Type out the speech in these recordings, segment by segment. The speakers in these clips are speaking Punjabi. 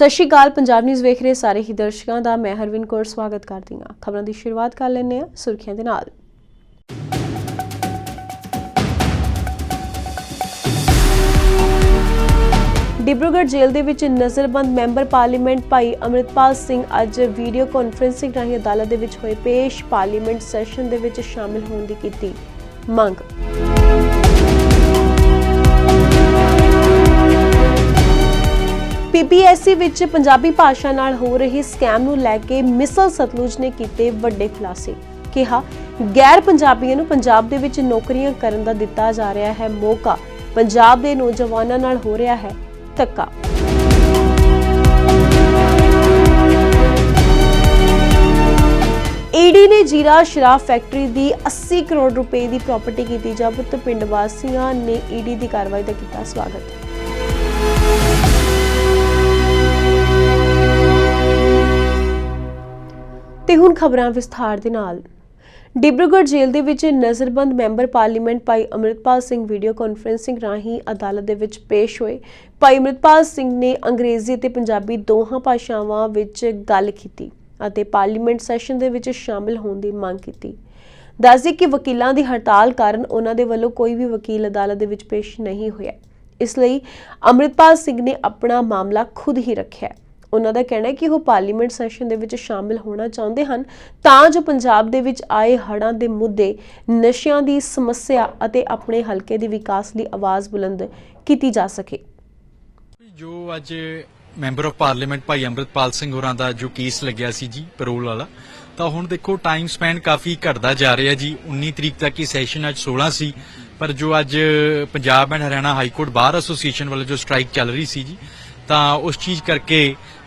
ਸਤਿ ਸ਼੍ਰੀ ਅਕਾਲ, ਪੰਜਾਬ ਨਿਊਜ਼ ਵੇਖ ਰਹੇ ਸਾਰੇ ਹੀ ਦਰਸ਼ਕਾਂ ਦਾ, ਮੈਂ ਹਰਵਿੰਦ ਕੌਰ ਸਵਾਗਤ ਕਰਦੀ ਹਾਂ। ਖਬਰਾਂ ਦੀ ਸ਼ੁਰੂਆਤ ਕਰ ਲੈਂਦੇ ਹਾਂ, ਸੁਰਖੀਆਂ ਦੇ ਨਾਲ। ਡਿਬਰੂਗੜ੍ਹ ਜੇਲ੍ਹ ਦੇ ਵਿੱਚ ਨਜ਼ਰਬੰਦ ਮੈਂਬਰ ਪਾਰਲੀਮੈਂਟ ਭਾਈ ਅਮਰਿਤਪਾਲ ਸਿੰਘ ਅੱਜ ਵੀਡੀਓ ਕਾਨਫਰੰਸਿੰਗ ਰਾਹੀਂ ਅਦਾਲਤ ਦੇ ਵਿੱਚ ਹੋਏ ਪੇਸ਼ ਪਾਰਲੀਮੈਂਟ ਸੈਸ਼ਨ ਦੇ ਵਿੱਚ ਸ਼ਾਮਿਲ ਹੋਣ ਦੀ ਕੀਤੀ ਮੰਗ। ਪੀਪੀਐਸਸੀ ਵਿੱਚ ਪੰਜਾਬੀ ਭਾਸ਼ਾ ਨਾਲ ਹੋ ਰਹੇ ਸਕੈਮ ਨੂੰ ਲੈ ਕੇ ਮਿਸਲ ਸਤਲੁਜ ਨੇ ਕੀਤੇ ਵੱਡੇ ਖੁਲਾਸੇ। ਕਿਹਾ, ਗੈਰ ਪੰਜਾਬੀਆਂ ਨੂੰ ਪੰਜਾਬ ਦੇ ਵਿੱਚ ਨੌਕਰੀਆਂ ਕਰਨ ਦਾ ਦਿੱਤਾ ਜਾ ਰਿਹਾ ਹੈ ਮੌਕਾ। ਪੰਜਾਬ ਦੇ ਨੌਜਵਾਨਾਂ ਨਾਲ ਹੋ ਰਿਹਾ ਹੈ ਧੱਕਾ। ਈਡੀ ਨੇ ਜੀਰਾ ਸ਼ਰਾਬ ਫੈਕਟਰੀ ਦੀ 80 ਕਰੋੜ ਰੁਪਏ ਦੀ ਪ੍ਰਾਪਰਟੀ ਕੀਤੀ। ਜ਼ਬਤ ਪਿੰਡ ਵਾਸੀਆਂ ਨੇ ਈਡੀ ਦੀ ਕਾਰਵਾਈ ਦਾ ਕੀਤਾ ਸਵਾਗਤ। ਤੇ ਹੁਣ ਖਬਰਾਂ ਵਿਸਥਾਰ ਦੇ ਨਾਲ। ਡਿਬਰੂਗੜ੍ਹ ਜੇਲ੍ਹ ਦੇ ਵਿੱਚ ਨਜ਼ਰਬੰਦ ਮੈਂਬਰ ਪਾਰਲੀਮੈਂਟ ਭਾਈ ਅਮਰਿਤਪਾਲ ਸਿੰਘ ਵੀਡੀਓ ਕਾਨਫਰੰਸਿੰਗ ਰਾਹੀਂ ਅਦਾਲਤ ਦੇ ਵਿੱਚ ਪੇਸ਼ ਹੋਏ। ਭਾਈ ਅਮਰਿਤਪਾਲ ਸਿੰਘ ਨੇ ਅੰਗਰੇਜ਼ੀ ਅਤੇ ਪੰਜਾਬੀ ਦੋਹਾਂ ਭਾਸ਼ਾਵਾਂ ਵਿੱਚ ਗੱਲ ਕੀਤੀ ਅਤੇ ਪਾਰਲੀਮੈਂਟ ਸੈਸ਼ਨ ਦੇ ਵਿੱਚ ਸ਼ਾਮਿਲ ਹੋਣ ਦੀ ਮੰਗ ਕੀਤੀ। ਦੱਸਦੇ ਕਿ ਵਕੀਲਾਂ ਦੀ ਹੜਤਾਲ ਕਾਰਨ ਉਹਨਾਂ ਦੇ ਵੱਲੋਂ ਕੋਈ ਵੀ ਵਕੀਲ ਅਦਾਲਤ ਦੇ ਵਿੱਚ ਪੇਸ਼ ਨਹੀਂ ਹੋਇਆ। ਇਸ ਲਈ ਅਮਰਿਤਪਾਲ ਸਿੰਘ ਨੇ ਆਪਣਾ ਮਾਮਲਾ ਖੁਦ ਹੀ ਰੱਖਿਆ। ਉਹਨਾਂ ਦਾ ਕਹਿਣਾ ਹੈ ਕਿ ਉਹ ਪਾਰਲੀਮੈਂਟ ਸੈਸ਼ਨ ਦੇ ਵਿੱਚ ਸ਼ਾਮਿਲ ਹੋਣਾ ਚਾਹੁੰਦੇ ਹਨ। ਤਾਂ ਜੋ ਪੰਜਾਬ ਦੇ ਵਿੱਚ ਆਏ ਹੜ੍ਹਾਂ ਦੇ ਮੁੱਦੇ, ਨਸ਼ਿਆਂ ਦੀ ਸਮੱਸਿਆ ਅਤੇ ਆਪਣੇ ਹਲਕੇ ਦੇ ਵਿਕਾਸ ਲਈ ਆਵਾਜ਼ ਬੁਲੰਦ ਕੀਤੀ ਜਾ ਸਕੇ। ਜੋ ਅੱਜ ਮੈਂਬਰ ਆਫ ਪਾਰਲੀਮੈਂਟ ਭਾਈ ਅੰਮ੍ਰਿਤਪਾਲ ਸਿੰਘ ਹੋਰਾਂ ਦਾ ਜੋ ਕੇਸ ਲੱਗਿਆ ਸੀ ਜੀ ਪੈਰੋਲ ਵਾਲਾ, ਤਾਂ ਹੁਣ ਦੇਖੋ ਟਾਈਮ ਸਪੈਨ ਕਾਫੀ ਘਟਦਾ ਜਾ ਰਿਹਾ ਜੀ। 19 ਤਰੀਕ ਤੱਕ ਇਹ ਸੈਸ਼ਨ ਅੱਜ 16 ਸੀ, ਪਰ ਜੋ ਅੱਜ Punjab and Haryana high court bar association ਵੱਲੋਂ ਜੋ ਸਟ੍ਰਾਈਕ ਚੱਲ ਰਹੀ ਸੀ ਜੀ, ਤਾਂ ਉਸ ਚੀਜ਼ ਕਰਕੇ